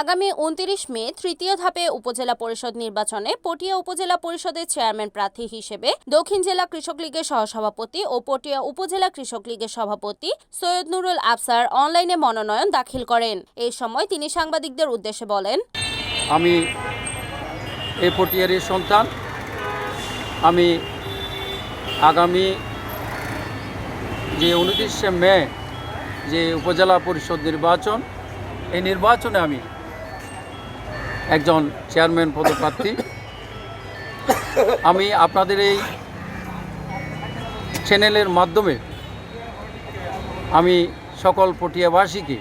আগামী উনত্রিশ মে তৃতীয় ধাপে উপজেলা পরিষদ নির্বাচনে পটিয়া উপজেলা পরিষদের চেয়ারম্যান প্রার্থী হিসেবে দক্ষিণ জেলা কৃষক লীগের সহসভাপতি ও পটিয়া উপজেলা কৃষক লীগের সভাপতি সৈয়দ নুরুল আফসার অনলাইনে মনোনয়ন দাখিল করেন। এই সময় তিনি সাংবাদিকদের উদ্দেশ্যে বলেন, আমি এই পটিয়ারির সন্তান। আমি আগামী যে উনত্রিশে মে যে উপজেলা পরিষদ নির্বাচন, এই নির্বাচনে আমি একজন চেয়ারম্যান পদপ্রার্থী। আমি আপনাদের এই চ্যানেলের মাধ্যমে আমি সকল পটিয়াবাসীকে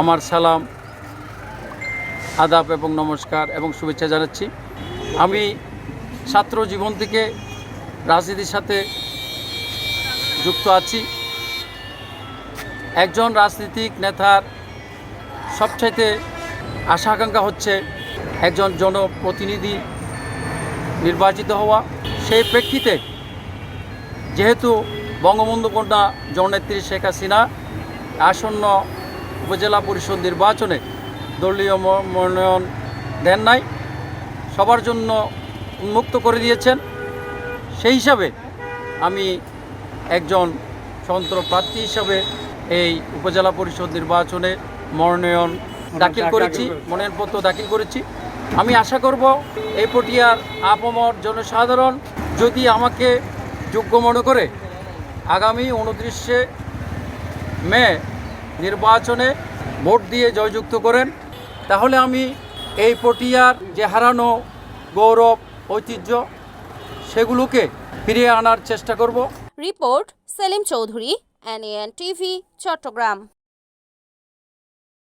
আমার সালাম, আদাব এবং নমস্কার এবং শুভেচ্ছা জানাচ্ছি। আমি ছাত্র জীবন থেকে রাজনীতির সাথে যুক্ত আছি। একজন রাজনীতিক নেতার সবচাইতে আশা আকাঙ্ক্ষা হচ্ছে একজন জনপ্রতিনিধি নির্বাচিত হওয়া। সেই প্রেক্ষিতে যেহেতু বঙ্গবন্ধু কন্যা জননেত্রী শেখ হাসিনা আসন্ন উপজেলা পরিষদ নির্বাচনে দলীয় মনোনয়ন দেন নাই, সবার জন্য উন্মুক্ত করে দিয়েছেন। সেই হিসাবে আমি একজন স্বতন্ত্র প্রার্থী হিসাবে এই উপজেলা পরিষদ নির্বাচনে মনোনয়ন দাখিল করেছি মনোনয়নপত্র দাখিল করেছি। আমি আশা করব এই পটিয়ার আপমর জনসাধারণ যদি আমাকে যোগ্য মনে করে আগামী উনত্রিশে মে নির্বাচনে ভোট দিয়ে জয়যুক্ত করেন তাহলে আমি এই পটিয়ার যে হারানো গৌরব ঐতিহ্য সেগুলোকে ফিরিয়ে আনার চেষ্টা করব। Report Selim Chowdhury N N TV Chattogram.